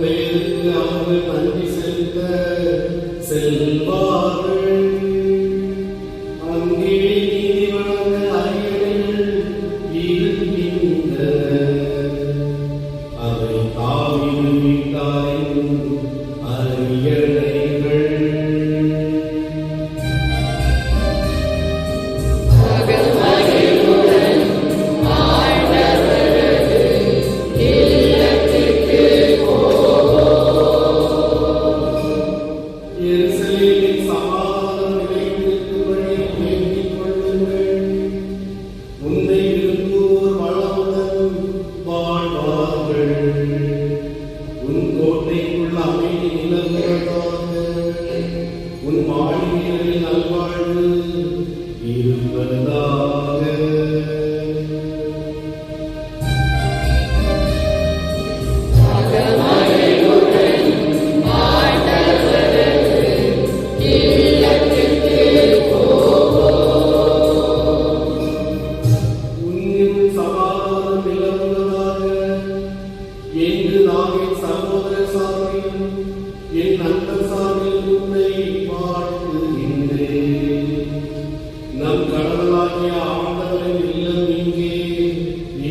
பெயருக்கு அவர்கள் நன்றி செலுத்த செல்வார்கள். உன் கோட்டைக்குள் நல்வாழ்வு இருப்பதா என் அன்ப சாமி உன்னை வாழ்த்துகின்றேன் நம் கடவுளாகிய ஆண்டவரின் இல்லம் இங்கே.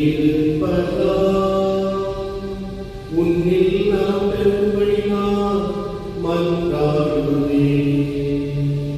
இருப்பதா உன்னில்